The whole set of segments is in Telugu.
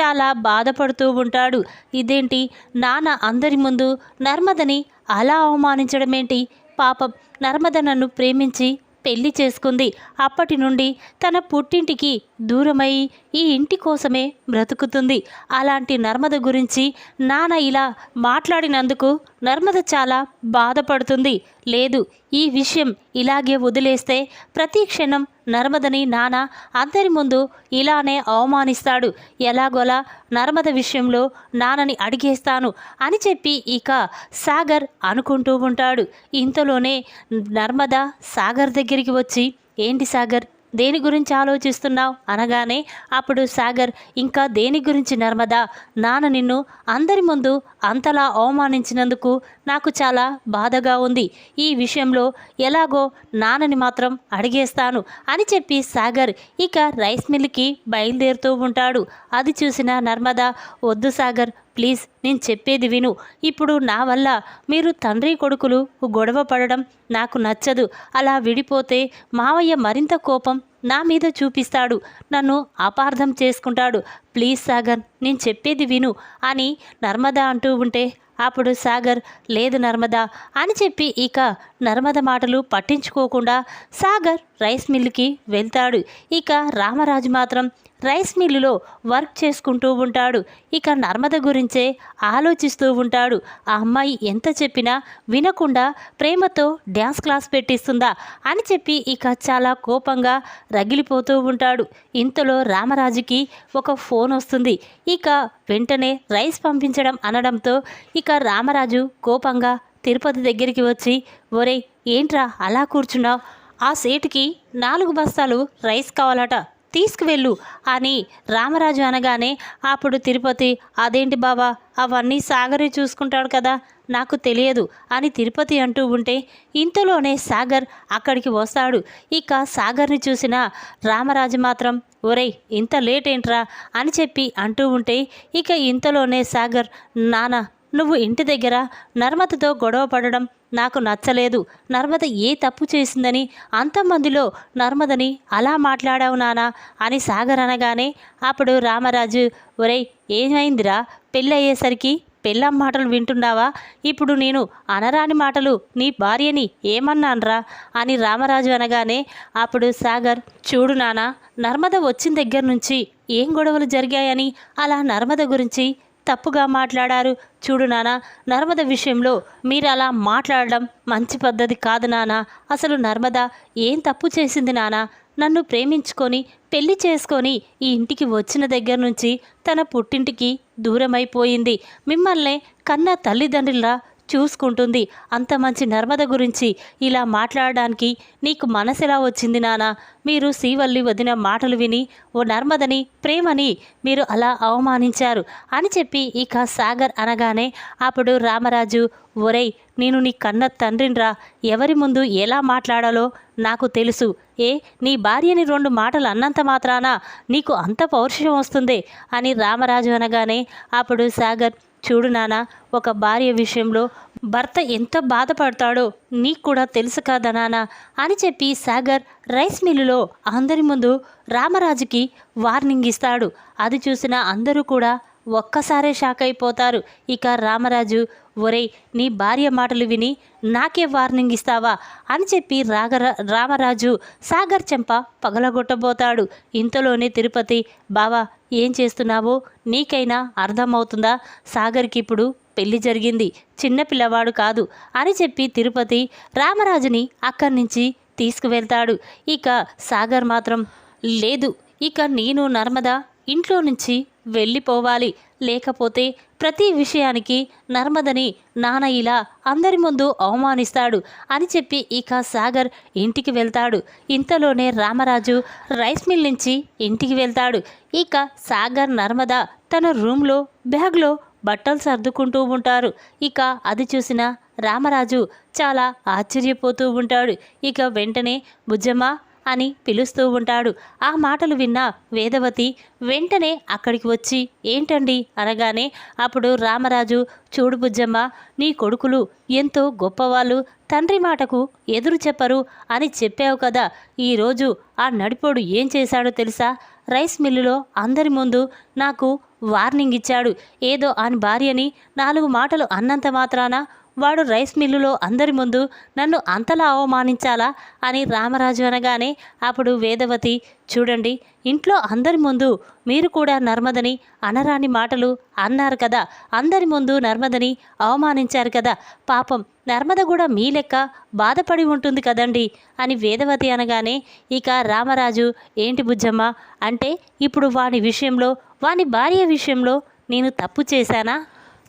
చాలా బాధపడుతూ ఉంటాడు. ఇదేంటి? నాన్న అందరి ముందు నర్మదని అలా అవమానించడమేంటి? పాపం నర్మద నన్ను ప్రేమించి పెళ్ళి చేసుకుంది. అప్పటి నుండి తన పుట్టింటికి దూరమై ఈ ఇంటి కోసమే బ్రతుకుతుంది. అలాంటి నర్మద గురించి నాన్న ఇలా మాట్లాడినందుకు నర్మద చాలా బాధపడుతుంది. లేదు ఈ విషయం ఇలాగే వదిలేస్తే ప్రతి క్షణం నర్మదని నాన్న అందరి ముందు ఇలానే అవమానిస్తాడు. ఎలాగోలా నర్మద విషయంలో నాన్నని అడిగేస్తాను అని చెప్పి ఇక సాగర్ అనుకుంటూ ఉంటాడు. ఇంతలోనే నర్మద సాగర్ దగ్గరికి వచ్చి ఏంటి సాగర్ దేని గురించి ఆలోచిస్తున్నావు? అనగానే అప్పుడు సాగర్ ఇంకా దేని గురించి నర్మదా? నాన్న నిన్ను అందరి ముందు అంతలా అవమానించినందుకు నాకు చాలా బాధగా ఉంది. ఈ విషయంలో ఎలాగో నాన్నని మాత్రం అడిగేస్తాను అని చెప్పి సాగర్ ఇక రైస్ మిల్కి బయలుదేరుతూ ఉంటాడు. అది చూసిన నర్మదా వద్దు సాగర్ ప్లీజ్ నేను చెప్పేది విను. ఇప్పుడు నా వల్ల మీరు తండ్రి కొడుకులు గొడవ పడడం నాకు నచ్చదు. అలా విడిపోతే మావయ్య మరింత కోపం నా మీద చూపిస్తాడు. నన్ను అపార్థం చేసుకుంటాడు. ప్లీజ్ సాగర్ నేను చెప్పేది విను అని నర్మదా అంటూ ఉంటే అప్పుడు సాగర్ లేదు నర్మదా అని చెప్పి ఇక నర్మద మాటలు పట్టించుకోకుండా సాగర్ రైస్ మిల్లుకి వెళ్తాడు. ఇక రామరాజు మాత్రం రైస్ మిల్లులో వర్క్ చేసుకుంటూ ఉంటాడు. ఇక నర్మద గురించే ఆలోచిస్తూ ఉంటాడు. ఆ అమ్మాయి ఎంత చెప్పినా వినకుండా ప్రేమతో డ్యాన్స్ క్లాస్ పెట్టిస్తుందా అని చెప్పి ఇక చాలా కోపంగా రగిలిపోతూ ఉంటాడు. ఇంతలో రామరాజుకి ఒక ఫోన్ వస్తుంది. ఇక వెంటనే రైస్ పంపించడం అనడంతో ఇక రామరాజు కోపంగా తిరుపతి దగ్గరికి వచ్చి ఒరేయ్ ఏంట్రా అలా కూర్చున్నావు? ఆ సేటుకి నాలుగు బస్తాలు రైస్ కావాలట తీసుకువెళ్ళు అని రామరాజు అనగానే అప్పుడు తిరుపతి అదేంటి బావా అవన్నీ సాగరే చూసుకుంటాడు కదా నాకు తెలియదు అని తిరుపతి అంటూ ఉంటే ఇంతలోనే సాగర్ అక్కడికి వస్తాడు. ఇక సాగర్ని చూసిన రామరాజు మాత్రం ఒరేయ్ ఇంత లేట్ ఏంట్రా అని చెప్పి అంటూ ఉంటే ఇక ఇంతలోనే సాగర్ నానా నువ్వు ఇంటి దగ్గర నర్మదతో గొడవ పడడం నాకు నచ్చలేదు. నర్మద ఏ తప్పు చేసిందని అంతమందిలో నర్మదని అలా మాట్లాడావు నానా అని సాగర్ అనగానే అప్పుడు రామరాజు ఒరే ఏమైందిరా? పెళ్ళయ్యేసరికి పెళ్ళం మాటలు వింటున్నావా? ఇప్పుడు నేను అనరాని మాటలు నీ భార్యని ఏమన్నాన్రా? అని రామరాజు అనగానే అప్పుడు సాగర్ చూడు నానా నర్మద వచ్చిన దగ్గర నుంచి ఏం గొడవలు జరిగాయని అలా నర్మద గురించి తప్పుగా మాట్లాడారు. చూడు నానా నర్మద విషయంలో మీరు అలా మాట్లాడడం మంచి పద్ధతి కాదు నానా. అసలు నర్మద ఏం తప్పు చేసింది నానా? నన్ను ప్రేమించుకొని పెళ్ళి చేసుకొని ఈ ఇంటికి వచ్చిన దగ్గర నుంచి తన పుట్టింటికి దూరమైపోయింది. మిమ్మల్నే కన్న తల్లిదండ్రుల చూసుకుంటుంది. అంత మంచి నర్మద గురించి ఇలా మాట్లాడడానికి నీకు మనసెలా వచ్చింది నానా? మీరు శ్రీవల్లి వదిన మాటలు విని ఓ నర్మదని ప్రేమని మీరు అలా అవమానించారు అని చెప్పి ఇక సాగర్ అనగానే అప్పుడు రామరాజు ఒరేయ్ నేను నీ కన్న తండ్రినిరా. ఎవరి ముందు ఎలా మాట్లాడాలో నాకు తెలుసు. ఏ నీ భార్యని రెండు మాటలు అన్నంత మాత్రాన నీకు అంత పౌరుషం వస్తుందే? అని రామరాజు అనగానే అప్పుడు సాగర్ చూడు నానా ఒక భార్య విషయంలో భర్త ఎంత బాధపడతాడో నీకు కూడా తెలుసు కదా నానా అని చెప్పి సాగర్ రైస్ మిల్లులో అందరి ముందు రామరాజుకి వార్నింగ్ ఇస్తాడు. అది చూసిన అందరూ కూడా ఒక్కసారే షాక్ అయిపోతారు. ఇక రామరాజు ఒరేయ్ నీ భార్య మాటలు విని నాకే వార్నింగ్ ఇస్తావా? అని చెప్పి రాగర రామరాజు సాగర్ చెంప పగలగొట్టబోతాడు. ఇంతలోనే తిరుపతి బావా ఏం చేస్తున్నావో నీకైనా అర్థమవుతుందా? సాగర్కి ఇప్పుడు పెళ్ళి జరిగింది. చిన్న పిల్లవాడు కాదు అని చెప్పి తిరుపతి రామరాజుని అక్కడి నుంచి తీసుకువెళ్తాడు. ఇక సాగర్ మాత్రం లేదు ఇక నేను నర్మదా ఇంట్లో నుంచి వెళ్ళిపోవాలి. లేకపోతే ప్రతి విషయానికి నర్మదని నాన్న ఇలా అందరి ముందు అవమానిస్తాడు అని చెప్పి ఇక సాగర్ ఇంటికి వెళ్తాడు. ఇంతలోనే రామరాజు రైస్ మిల్ నుంచి ఇంటికి వెళ్తాడు. ఇక సాగర్ నర్మద తన రూమ్లో బ్యాగ్లో బట్టలు సర్దుకుంటూ ఉంటారు. ఇక అది చూసిన రామరాజు చాలా ఆశ్చర్యపోతూ ఉంటాడు. ఇక వెంటనే బుజ్జమ్మ అని పిలుస్తూ ఉంటాడు. ఆ మాటలు విన్న వేదవతి వెంటనే అక్కడికి వచ్చి ఏంటండి? అనగానే అప్పుడు రామరాజు చూడు బుజ్జమ్మ నీ కొడుకులు ఎంతో గొప్పవాళ్ళు తండ్రి మాటకు ఎదురు చెప్పరు అని చెప్పావు కదా. ఈరోజు ఆ నడిపోడు ఏం చేశాడో తెలుసా? రైస్ మిల్లులో అందరి ముందు నాకు వార్నింగ్ ఇచ్చాడు. ఏదో ఆని భార్యని నాలుగు మాటలు అన్నంత మాత్రాన వాడు రైస్ మిల్లులో అందరి ముందు నన్ను అంతలా అవమానించాలా అని రామరాజు అనగానే అప్పుడు వేదవతి చూడండి ఇంట్లో అందరి ముందు మీరు కూడా నర్మదని అనరాని మాటలు అన్నారు కదా అందరి ముందు నర్మదని అవమానించారు కదా పాపం నర్మద కూడా మీ లెక్క బాధపడి ఉంటుంది కదండి అని వేదవతి అనగానే ఇక రామరాజు ఏంటి బుజ్జమ్మ అంటే ఇప్పుడు వాని విషయంలో వాని భార్య విషయంలో నేను తప్పు చేశానా?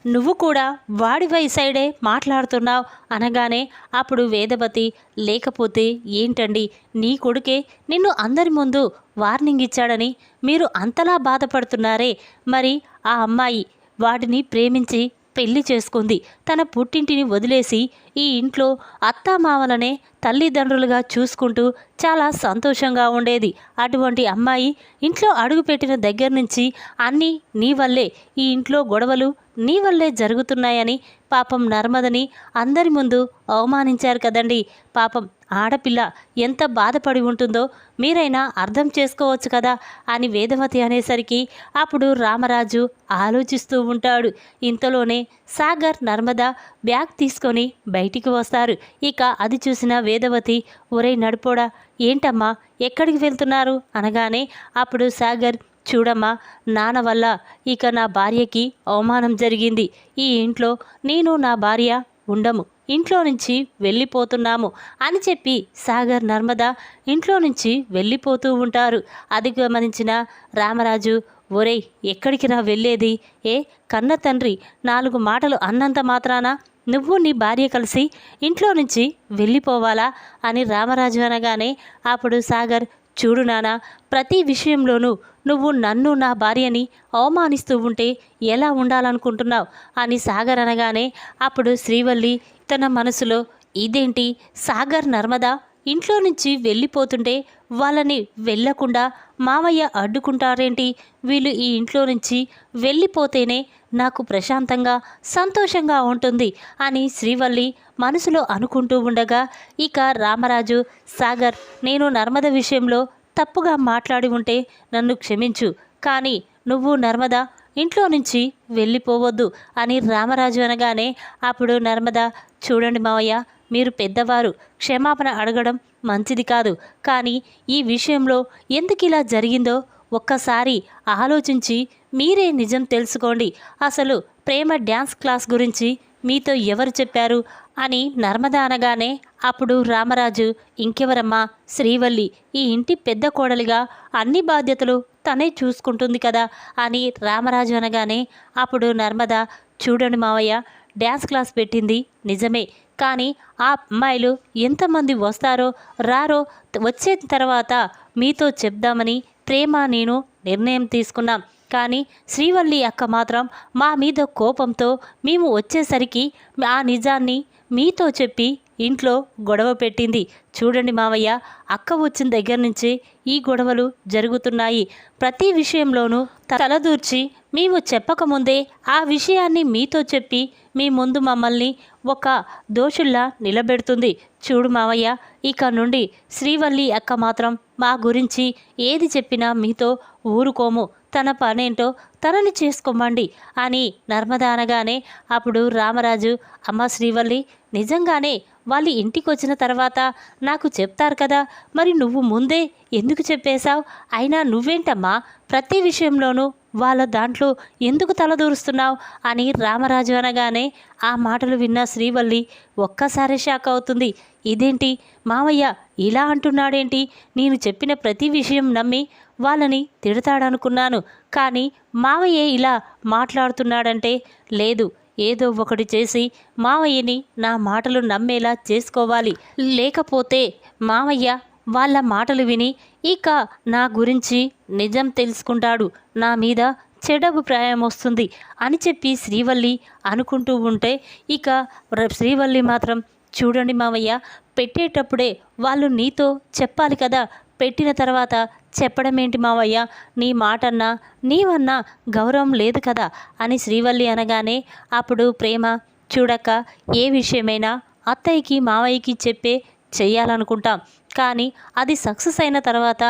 నువ్వు కూడా వాడి వై సైడే మాట్లాడుతున్నావు అనగానే అప్పుడు వేదవతి లేకపోతే ఏంటండి నీ కొడుకే నిన్ను అందరి ముందు వార్నింగ్ ఇచ్చాడని మీరు అంతలా బాధపడుతున్నారే. మరి ఆ అమ్మాయి వాడిని ప్రేమించి పెళ్ళి చేసుకుంది. తన పుట్టింటిని వదిలేసి ఈ ఇంట్లో అత్తామామలనే తల్లిదండ్రులుగా చూసుకుంటూ చాలా సంతోషంగా ఉండేది. అటువంటి అమ్మాయి ఇంట్లో అడుగుపెట్టిన దగ్గర నుంచి అన్నీ నీ వల్లే ఈ ఇంట్లో గొడవలు నీ వల్లే జరుగుతున్నాయని పాపం నర్మదని అందరి ముందు అవమానించారు కదండి. పాపం ఆడపిల్ల ఎంత బాధపడి ఉంటుందో మీరైనా అర్థం చేసుకోవచ్చు కదా అని వేదవతి అనేసరికి అప్పుడు రామరాజు ఆలోచిస్తూ ఉంటాడు. ఇంతలోనే సాగర్ నర్మద బ్యాగ్ తీసుకొని బయటికి వస్తారు. ఇక అది చూసిన వేదవతి ఒరే నడిపోడా ఏంటమ్మా ఎక్కడికి వెళ్తున్నారు? అనగానే అప్పుడు సాగర్ చూడమ్మా నాన్న వల్ల ఇక నా భార్యకి అవమానం జరిగింది. ఈ ఇంట్లో నేను నా భార్య ఉండము. ఇంట్లో నుంచి వెళ్ళిపోతున్నాము అని చెప్పి సాగర్ నర్మద ఇంట్లో నుంచి వెళ్ళిపోతూ ఉంటారు. అది గమనించిన రామరాజు ఒరేయ్ ఎక్కడికి రా వెళ్ళేది? ఏ కన్న తండ్రి నాలుగు మాటలు అన్నంత మాత్రాన? నువ్వు నీ భార్య కలిసి ఇంట్లో నుంచి వెళ్ళిపోవాలా? అని రామరాజు అనగానే అప్పుడు సాగర్ చూడు నానా ప్రతి విషయంలోనూ నువ్వు నన్ను నా భార్యని అవమానిస్తూ ఉంటే ఎలా ఉండాలనుకుంటున్నావు? అని సాగర్ అనగానే అప్పుడు శ్రీవల్లి తన మనసులో ఇదేంటి? సాగర్ నర్మదా ఇంట్లో నుంచి వెళ్ళిపోతుంటే వాళ్ళని వెళ్ళకుండా మామయ్య అడ్డుకుంటారేంటి? వీళ్ళు ఈ ఇంట్లో నుంచి వెళ్ళిపోతేనే నాకు ప్రశాంతంగా సంతోషంగా ఉంటుంది అని శ్రీవల్లి మనసులో అనుకుంటూ ఉండగా ఇక రామరాజు సాగర్ నేను నర్మద విషయంలో తప్పుగా మాట్లాడి ఉంటే నన్ను క్షమించు. కానీ నువ్వు నర్మద ఇంట్లో నుంచి వెళ్ళిపోవద్దు అని రామరాజు అనగానే అప్పుడు నర్మద చూడండి మావయ్య మీరు పెద్దవారు క్షమాపణ అడగడం మంచిది కాదు. కానీ ఈ విషయంలో ఎందుకు ఇలా జరిగిందో ఒక్కసారి ఆలోచించి మీరే నిజం తెలుసుకోండి. అసలు ప్రేమ డ్యాన్స్ క్లాస్ గురించి మీతో ఎవరు చెప్పారు? అని నర్మద అనగానే అప్పుడు రామరాజు ఇంకెవరమ్మా? శ్రీవల్లి ఈ ఇంటి పెద్ద కోడలిగా అన్ని బాధ్యతలు తనే చూసుకుంటుంది కదా? అని రామరాజు అనగానే అప్పుడు నర్మద చూడండి మావయ్య డ్యాన్స్ క్లాస్ పెట్టింది నిజమే. కానీ ఆ అమ్మాయిలు ఎంతమంది వస్తారో రారో వచ్చే తర్వాత మీతో చెప్దామని ప్రేమ నేను నిర్ణయం తీసుకున్నాం. కానీ శ్రీవల్లి అక్క మాత్రం మా మీద కోపంతో మేము వచ్చేసరికి ఆ నిజాన్ని మీతో చెప్పి ఇంట్లో గొడవ పెట్టింది. చూడండి మావయ్య అక్క వచ్చిన దగ్గర నుంచి ఈ గొడవలు జరుగుతున్నాయి. ప్రతి విషయంలోనూ తలదూర్చి మేము చెప్పకముందే ఆ విషయాన్ని మీతో చెప్పి మీ ముందు మమ్మల్ని ఒక దోషుల్లా నిలబెడుతుంది. చూడు మావయ్య ఇక నుండి శ్రీవల్లి అక్క మాత్రం మా గురించి ఏది చెప్పినా మీతో ఊరుకోము. తన పనేంటో తనని చేసుకోమండి అని నర్మద అనగానే అప్పుడు రామరాజు అమ్మ శ్రీవల్లి నిజంగానే వాళ్ళ ఇంటికి వచ్చిన తర్వాత నాకు చెప్తారు కదా మరి నువ్వు ముందే ఎందుకు చెప్పేశావు? అయినా నువ్వేంటమ్మా ప్రతి విషయంలోనూ వాళ్ళ దాంట్లో ఎందుకు తలదూరుస్తున్నావు? అని రామరాజు అనగానే ఆ మాటలు విన్న శ్రీవల్లి ఒక్కసారి షాక్ అవుతుంది. ఇదేంటి? మామయ్య ఇలా అంటున్నాడేంటి? నేను చెప్పిన ప్రతి విషయం నమ్మి వాళ్ళని తిడతాడనుకున్నాను. కానీ మావయ్య ఇలా మాట్లాడుతున్నాడంటే లేదు ఏదో ఒకటి చేసి మావయ్యని నా మాటలు నమ్మేలా చేసుకోవాలి. లేకపోతే మావయ్య వాళ్ళ మాటలు విని ఇక నా గురించి నిజం తెలుసుకుంటాడు. నా మీద చెడబు అభిప్రాయం వస్తుంది అని చెప్పి శ్రీవల్లి అనుకుంటూ ఉంటే ఇక శ్రీవల్లి మాత్రం చూడండి మావయ్య పెట్టేటప్పుడే వాళ్ళు నీతో చెప్పాలి కదా. పెట్టిన తర్వాత చెప్పడం ఏంటి మావయ్య? నీ మాటన్నా నీవన్నా గౌరవం లేదు కదా అని శ్రీవల్లి అనగానే అప్పుడు ప్రేమ చూడక్క ఏ విషయమైనా అత్తయ్యకి మావయ్యకి చెప్పే చెయ్యాలనుకుంటాం. కానీ అది సక్సెస్ అయిన తర్వాత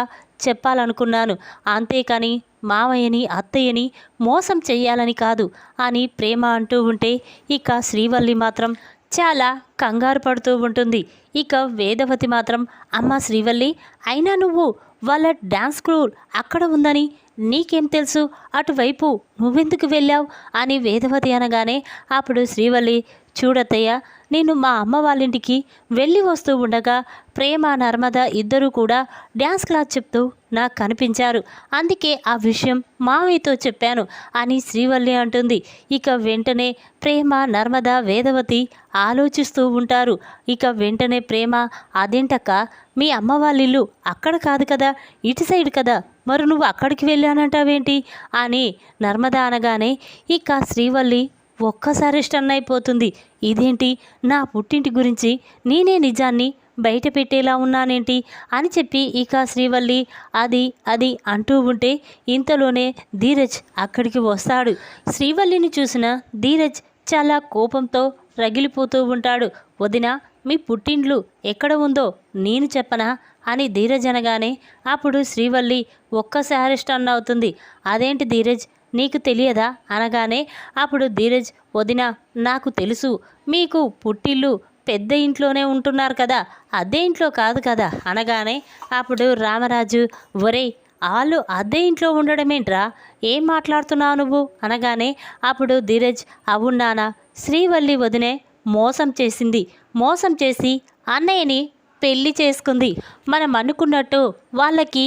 చెప్పాలనుకున్నాను. అంతేకాని మావయ్యని అత్తయ్యని మోసం చెయ్యాలని కాదు అని ప్రేమ అంటూ ఉంటే ఇక శ్రీవల్లి మాత్రం చాలా కంగారు పడుతూ ఉంటుంది. ఇక వేదవతి మాత్రం అమ్మ శ్రీవల్లి అయినా నువ్వు వాళ్ళ డ్యాన్స్ స్కూల్ అక్కడ ఉందని నీకేం తెలుసు? అటువైపు నువ్వెందుకు వెళ్ళావు? అని వేదవతి అనగానే అప్పుడు శ్రీవల్లి చూడత్తయ్య నేను మా అమ్మ వాళ్ళింటికి వెళ్ళి వస్తూ ఉండగా ప్రేమ నర్మద ఇద్దరూ కూడా డ్యాన్స్ క్లాస్ చెప్తూ నాకు కనిపించారు. అందుకే ఆ విషయం మావయ్యతో చెప్పాను అని శ్రీవల్లి అంటుంది. ఇక వెంటనే ప్రేమ నర్మద వేదవతి ఆలోచిస్తూ ఉంటారు. ఇక వెంటనే ప్రేమ అదేంటక్క? మీ అమ్మ వాళ్ళిల్లు అక్కడ కాదు కదా ఇటు సైడ్ కదా? మరి నువ్వు అక్కడికి వెళ్ళానంటావేంటి? అని నర్మద అనగానే ఇక శ్రీవల్లి ఒక్కసారి స్టన్ అయిపోతుంది. ఇదేంటి? నా పుట్టింటి గురించి నేనే నిజాన్ని బయట పెట్టేలా ఉన్నానేంటి? అని చెప్పి ఇక శ్రీవల్లి అది అది అంటూ ఉంటే ఇంతలోనే ధీరజ్ అక్కడికి వస్తాడు. శ్రీవల్లిని చూసిన ధీరజ్ చాలా కోపంతో రగిలిపోతూ ఉంటాడు. వదిన మీ పుట్టిండ్లు ఎక్కడ ఉందో నేను చెప్పనా? అని ధీరజ్ అనగానే అప్పుడు శ్రీవల్లి ఒక్కసారి స్టన్ అవుతుంది. అదేంటి ధీరజ్? నీకు తెలియదా? అనగానే అప్పుడు ధీరజ్ వదిన నాకు తెలుసు. మీకు పుట్టిల్లు పెద్ద ఇంట్లోనే ఉంటున్నారు కదా. అద్దె ఇంట్లో కాదు కదా. అనగానే అప్పుడు రామరాజు ఒరేయ్ వాళ్ళు అద్దె ఇంట్లో ఉండడమేంట్రా? ఏం మాట్లాడుతున్నావు నువ్వు? అనగానే అప్పుడు ధీరజ్ అవున్నానా శ్రీవల్లి వదినే మోసం చేసింది. మోసం చేసి అన్నయ్యని పెళ్ళి చేసుకుంది. మనం అనుకున్నట్టు వాళ్ళకి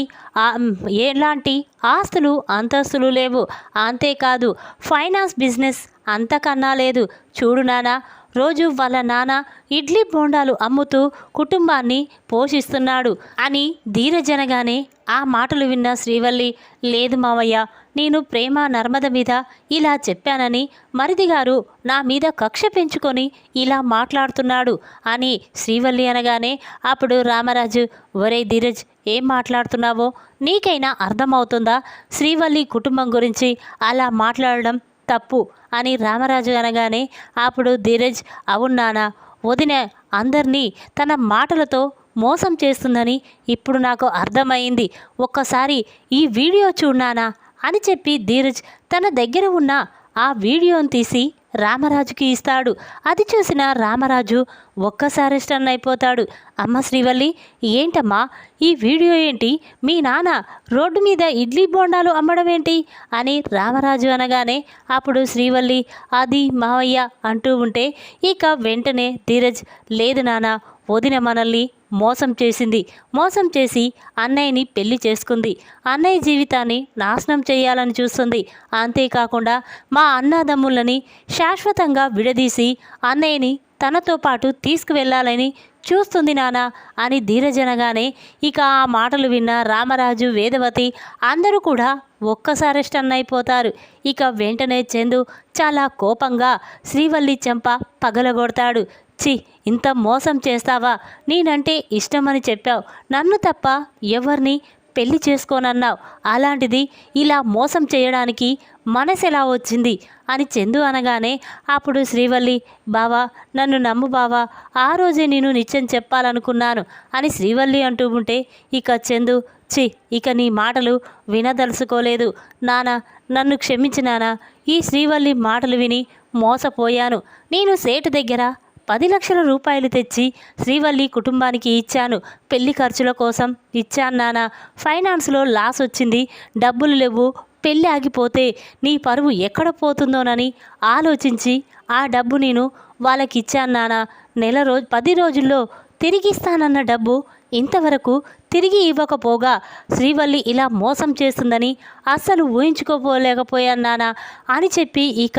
ఎలాంటి ఆస్తులు అంతస్తులు లేవు. అంతేకాదు ఫైనాన్స్ బిజినెస్ అంతకన్నా లేదు. చూడు నాన్న రోజు వాళ్ళ నాన్న ఇడ్లీ బోండాలు అమ్ముతూ కుటుంబాన్ని పోషిస్తున్నాడు అని ధీరజనగానే ఆ మాటలు విన్న శ్రీవల్లి లేదు మావయ్య నేను ప్రేమ నర్మద మీద ఇలా చెప్పానని మరిది గారు నా మీద కక్ష పెంచుకొని ఇలా మాట్లాడుతున్నాడు అని శ్రీవల్లి అనగానే అప్పుడు రామరాజు ఒరే ధీరజ్ ఏం మాట్లాడుతున్నావో? నీకైనా అర్థమవుతుందా? శ్రీవల్లి కుటుంబం గురించి అలా మాట్లాడడం తప్పు అని రామరాజు అనగానే అప్పుడు ధీరజ్ అవునానా వదిన అందరినీ తన మాటలతో మోసం చేస్తుందని ఇప్పుడు నాకు అర్థమైంది. ఒక్కసారి ఈ వీడియో చూడానా అని చెప్పి ధీరజ్ తన దగ్గర ఉన్న ఆ వీడియోను తీసి రామరాజుకి ఇస్తాడు. అది చూసిన రామరాజు ఒక్కసారి స్టన్ అయిపోతాడు. అమ్మ శ్రీవల్లి ఏంటమ్మా? ఈ వీడియో ఏంటి? మీ నాన్న రోడ్డు మీద ఇడ్లీ బోండాలు అమ్మడం ఏంటి? అని రామరాజు అనగానే అప్పుడు శ్రీవల్లి అది మావయ్య అంటూ ఉంటే ఇక వెంటనే ధీరజ్ లేదు నాన్న వదిన మనల్ని మోసం చేసింది. మోసం చేసి అన్నయ్యని పెళ్ళి చేసుకుంది. అన్నయ్య జీవితాన్ని నాశనం చేయాలని చూస్తుంది. అంతేకాకుండా మా అన్నదమ్ములని శాశ్వతంగా విడదీసి అన్నయ్యని తనతో పాటు తీసుకువెళ్ళాలని చూస్తుంది నానా అని ధీరజనగానే ఇక ఆ మాటలు విన్న రామరాజు వేదవతి అందరూ కూడా ఒక్కసారి స్టన్ అయిపోతారు. ఇక వెంటనే చందు చాలా కోపంగా శ్రీవల్లి చెంప పగలగొడతాడు. చి ఇంత మోసం చేస్తావా? నేనంటే ఇష్టమని చెప్పావు. నన్ను తప్ప ఎవరిని పెళ్ళి చేసుకోనన్నావు. అలాంటిది ఇలా మోసం చేయడానికి మనసు ఎలా వచ్చింది? అని చందు అనగానే అప్పుడు శ్రీవల్లి బావా నన్ను నమ్ము బావా ఆ రోజే నేను నిత్యం చెప్పాలనుకున్నాను అని శ్రీవల్లి అంటూ ఉంటే ఇక చందు చి ఇక నీ మాటలు వినదలుచుకోలేదు. నానా నన్ను క్షమించినానా ఈ శ్రీవల్లి మాటలు విని మోసపోయాను. నేను సేటు దగ్గర పది లక్షల రూపాయలు తెచ్చి శ్రీవల్లి కుటుంబానికి ఇచ్చాను. పెళ్ళి ఖర్చుల కోసం ఇచ్చాను నాన్న ఫైనాన్స్లో లాస్ వచ్చింది. డబ్బులు లేవు. పెళ్ళి ఆగిపోతే నీ పరువు ఎక్కడ పోతుందోనని ఆలోచించి ఆ డబ్బు నేను వాళ్ళకి ఇచ్చాను నాన్న నెల రోజు పది రోజుల్లో తిరిగిస్తానన్న డబ్బు ఇంతవరకు తిరిగి ఇవ్వకపోగా శ్రీవల్లి ఇలా మోసం చేస్తుందని అస్సలు ఊహించుకోపోలేకపోయాను నానా అని చెప్పి ఇక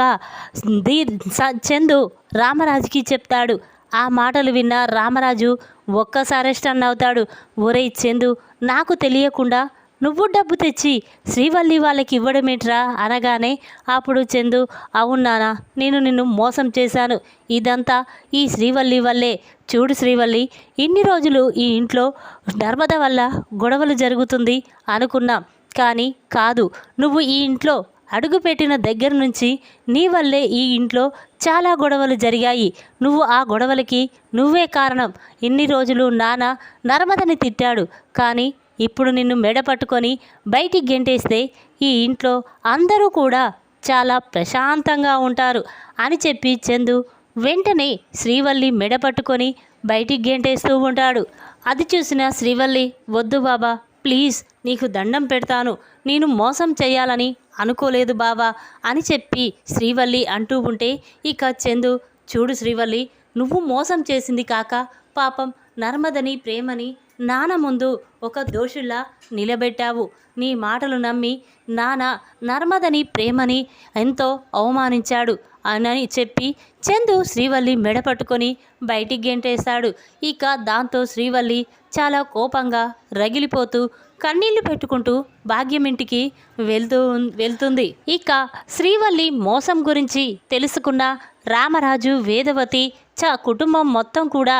దీ స- చందు రామరాజుకి చెప్తాడు. ఆ మాటలు విన్న రామరాజు ఒక్కసారి స్టన్ అవుతాడు ఒరేయ్ చందు నాకు తెలియకుండా నువ్వు డబ్బు తెచ్చి శ్రీవల్లి వాళ్ళకి ఇవ్వడమేట్రా? అనగానే అప్పుడు చందు అవునానా నేను నిన్ను మోసం చేశాను. ఇదంతా ఈ శ్రీవల్లి వల్లే. చూడు శ్రీవల్లి ఇన్ని రోజులు ఈ ఇంట్లో నర్మద వల్ల గొడవలు జరుగుతుంది అనుకున్నాం. కానీ కాదు నువ్వు ఈ ఇంట్లో అడుగుపెట్టిన దగ్గర నుంచి నీ వల్లే ఈ ఇంట్లో చాలా గొడవలు జరిగాయి. నువ్వు ఆ గొడవలకి నువ్వే కారణం. ఇన్ని రోజులు నాన్న నర్మదని తిట్టాడు. కానీ ఇప్పుడు నిన్ను మెడ పట్టుకొని బయటికి గెంటేస్తే ఈ ఇంట్లో అందరూ కూడా చాలా ప్రశాంతంగా ఉంటారు అని చెప్పి చందు వెంటనే శ్రీవల్లి మెడ పట్టుకొని బయటికి గెంటేస్తూ ఉంటాడు. అది చూసిన శ్రీవల్లి వద్దు బాబా ప్లీజ్ నీకు దండం పెడతాను. నేను మోసం చేయాలని అనుకోలేదు బావా అని చెప్పి శ్రీవల్లి అంటూ ఉంటే ఇక చందు చూడు శ్రీవల్లి నువ్వు మోసం చేసింది కాక పాపం నర్మదని ప్రేమని నాన్న ముందు ఒక దోషుల్లా నిలబెట్టావు. నీ మాటలు నమ్మి నాన్న నర్మదని ప్రేమని ఎంతో అవమానించాడు అని చెప్పి చందు శ్రీవల్లి మెడ పట్టుకొని బయటికి గెంటేశాడు. ఇక దాంతో శ్రీవల్లి చాలా కోపంగా రగిలిపోతూ కన్నీళ్ళు పెట్టుకుంటూ భాగ్యం ఇంటికి వెళ్తూ వెళ్తుంది. ఇక శ్రీవల్లి మోసం గురించి తెలుసుకున్న రామరాజు వేదవతి చ కుటుంబం మొత్తం కూడా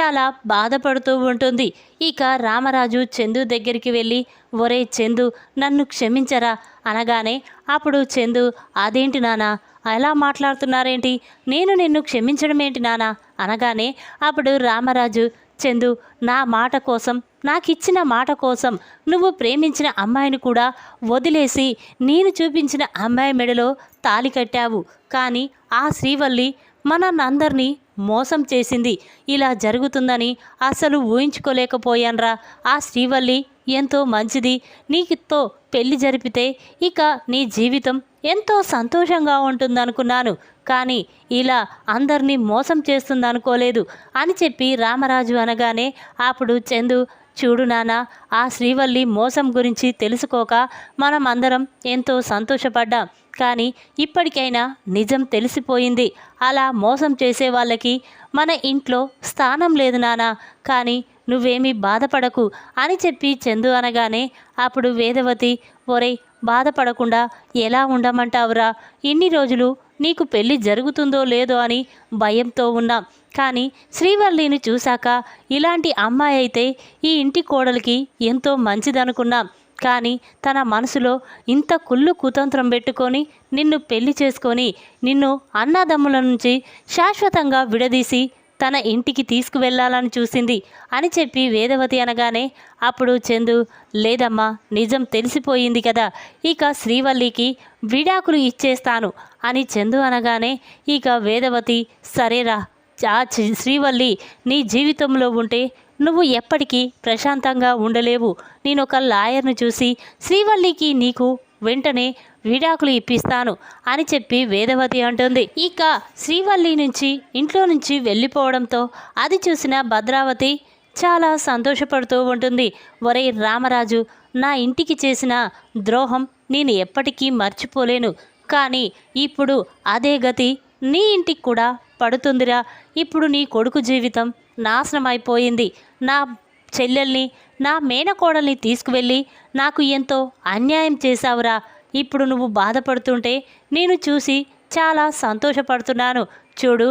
చాలా బాధపడుతూ ఉంటుంది. ఇక రామరాజు చందు దగ్గరికి వెళ్ళి ఒరే చందు నన్ను క్షమించరా? అనగానే అప్పుడు చందు అదేంటి నానా అలా మాట్లాడుతున్నారేంటి? నేను నిన్ను క్షమించడం ఏంటి నానా అనగానే అప్పుడు రామరాజు చందు నా మాట కోసం నాకిచ్చిన మాట కోసం నువ్వు ప్రేమించిన అమ్మాయిని కూడా వదిలేసి నేను చూపించిన అమ్మాయి మెడలో తాలి కట్టావు. కానీ ఆ శ్రీవల్లి మనందరినీ మోసం చేసింది. ఇలా జరుగుతుందని అసలు ఊహించుకోలేకపోయాన్రా. ఆ శ్రీవల్లి ఎంతో మంచిది. నీతో పెళ్ళి జరిపితే ఇక నీ జీవితం ఎంతో సంతోషంగా ఉంటుందనుకున్నాను. కానీ ఇలా అందరినీ మోసం చేస్తుందనుకోలేదు అని చెప్పి రామరాజు అనగానే అప్పుడు చందు చూడు నాన్న ఆ శ్రీవల్లి మోసం గురించి తెలుసుకోక మనం అందరం ఎంతో సంతోషపడ్డాం. కానీ ఇప్పటికైనా నిజం తెలిసిపోయింది. అలా మోసం చేసే వాళ్ళకి మన ఇంట్లో స్థానం లేదు నానా. కానీ నువ్వేమీ బాధపడకు అని చెప్పి చందు అనగానే అప్పుడు వేదవతి ఒరే బాధపడకుండా ఎలా ఉండమంటావురా? ఇన్ని రోజులు నీకు పెళ్ళి జరుగుతుందో లేదో అని భయంతో ఉన్నాం. కానీ శ్రీవల్లిని చూశాక ఇలాంటి అమ్మాయి అయితే ఈ ఇంటి కోడలికి ఎంతో మంచిదనుకున్నాం. కానీ తన మనసులో ఇంత కుళ్ళు కుతంత్రం పెట్టుకొని నిన్ను పెళ్ళి చేసుకొని నిన్ను అన్నదమ్ముల నుంచి శాశ్వతంగా విడదీసి తన ఇంటికి తీసుకువెళ్ళాలని చూసింది అని చెప్పి వేదవతి అనగానే అప్పుడు చందు లేదమ్మా నిజం తెలిసిపోయింది కదా ఇక శ్రీవల్లికి విడాకులు ఇచ్చేస్తాను అని చందు అనగానే ఇక వేదవతి సరేరా ఆ చి- శ్రీవల్లి నీ జీవితంలో ఉంటే నువ్వు ఎప్పటికీ ప్రశాంతంగా ఉండలేవు. నేను ఒక లాయర్ను చూసి శ్రీవల్లికి నీకు వెంటనే విడాకులు ఇప్పిస్తాను అని చెప్పి వేదవతి అంటుంది. ఇక శ్రీవల్లి నుంచి ఇంట్లో నుంచి వెళ్ళిపోవడంతో అది చూసిన భద్రావతి చాలా సంతోషపడుతూ ఉంటుంది. ఒరే రామరాజు నా ఇంటికి చేసిన ద్రోహం నేను ఎప్పటికీ మర్చిపోలేను. కానీ ఇప్పుడు అదే గతి నీ ఇంటికి కూడా పడుతుందిరా. ఇప్పుడు నీ కొడుకు జీవితం నాశనం అయిపోయింది నా చెల్లెల్ని నా మేనకోడల్ని తీసుకువెళ్ళి నాకు ఎంతో అన్యాయం చేశావురా. ఇప్పుడు నువ్వు బాధపడుతుంటే నేను చూసి చాలా సంతోషపడుతున్నాను. చూడు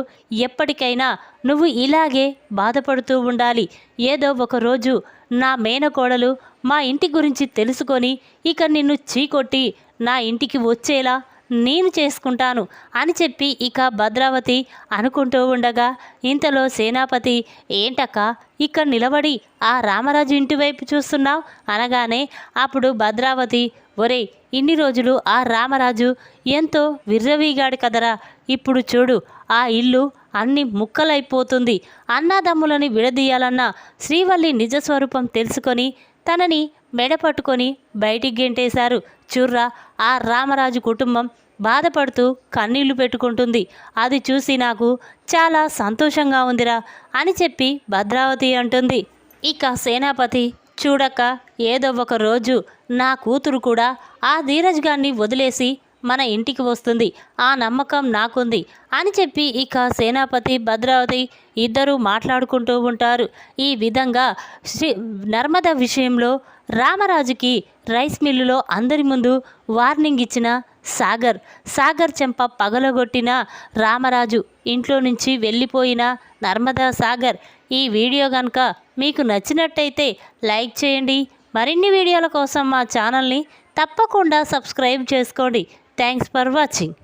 ఎప్పటికైనా నువ్వు ఇలాగే బాధపడుతూ ఉండాలి. ఏదో ఒకరోజు నా మేనకోడలు మా ఇంటి గురించి తెలుసుకొని ఇక నిన్ను చీకొట్టి నా ఇంటికి వచ్చేలా నేను చేసుకుంటాను అని చెప్పి ఇక భద్రావతి అనుకుంటూ ఉండగా ఇంతలో సేనాపతి ఏంటక్క ఇక్కడ నిలబడి ఆ రామరాజు ఇంటి వైపు చూస్తున్నావు? అనగానే అప్పుడు భద్రావతి ఒరే ఇన్ని రోజులు ఆ రామరాజు ఎంతో విర్రవీగాడు కదరా ఇప్పుడు చూడు ఆ ఇల్లు అన్ని ముక్కలైపోతుంది. అన్నాదమ్ములని విడదీయాలన్న శ్రీవల్లి నిజస్వరూపం తెలుసుకొని తనని మెడ పట్టుకొని బయటికి గెంటేశారు. చుర్రా ఆ రామరాజు కుటుంబం బాధపడుతూ కన్నీళ్ళు పెట్టుకుంటుంది. అది చూసి నాకు చాలా సంతోషంగా ఉందిరా అని చెప్పి భద్రావతి అంటుంది. ఇక సేనాపతి చూడక ఏదో ఒక రోజు నా కూతురు కూడా ఆ ధీరజ్ గారిని వదిలేసి మన ఇంటికి వస్తుంది. ఆ నమ్మకం నాకుంది అని చెప్పి ఇక సేనాపతి భద్రావతి ఇద్దరూ మాట్లాడుకుంటూ ఉంటారు. ఈ విధంగా శ్రీ నర్మద విషయంలో రామరాజుకి రైస్ మిల్లులో అందరి ముందు వార్నింగ్ ఇచ్చిన సాగర్. సాగర్ చెంప పగలగొట్టిన రామరాజు ఇంట్లో నుంచి వెళ్ళిపోయిన నర్మదా సాగర్. ఈ వీడియో కనుక మీకు నచ్చినట్టయితే లైక్ చేయండి. మరిన్ని వీడియోల కోసం మా ఛానల్ని తప్పకుండా సబ్స్క్రైబ్ చేసుకోండి. Thanks for watching.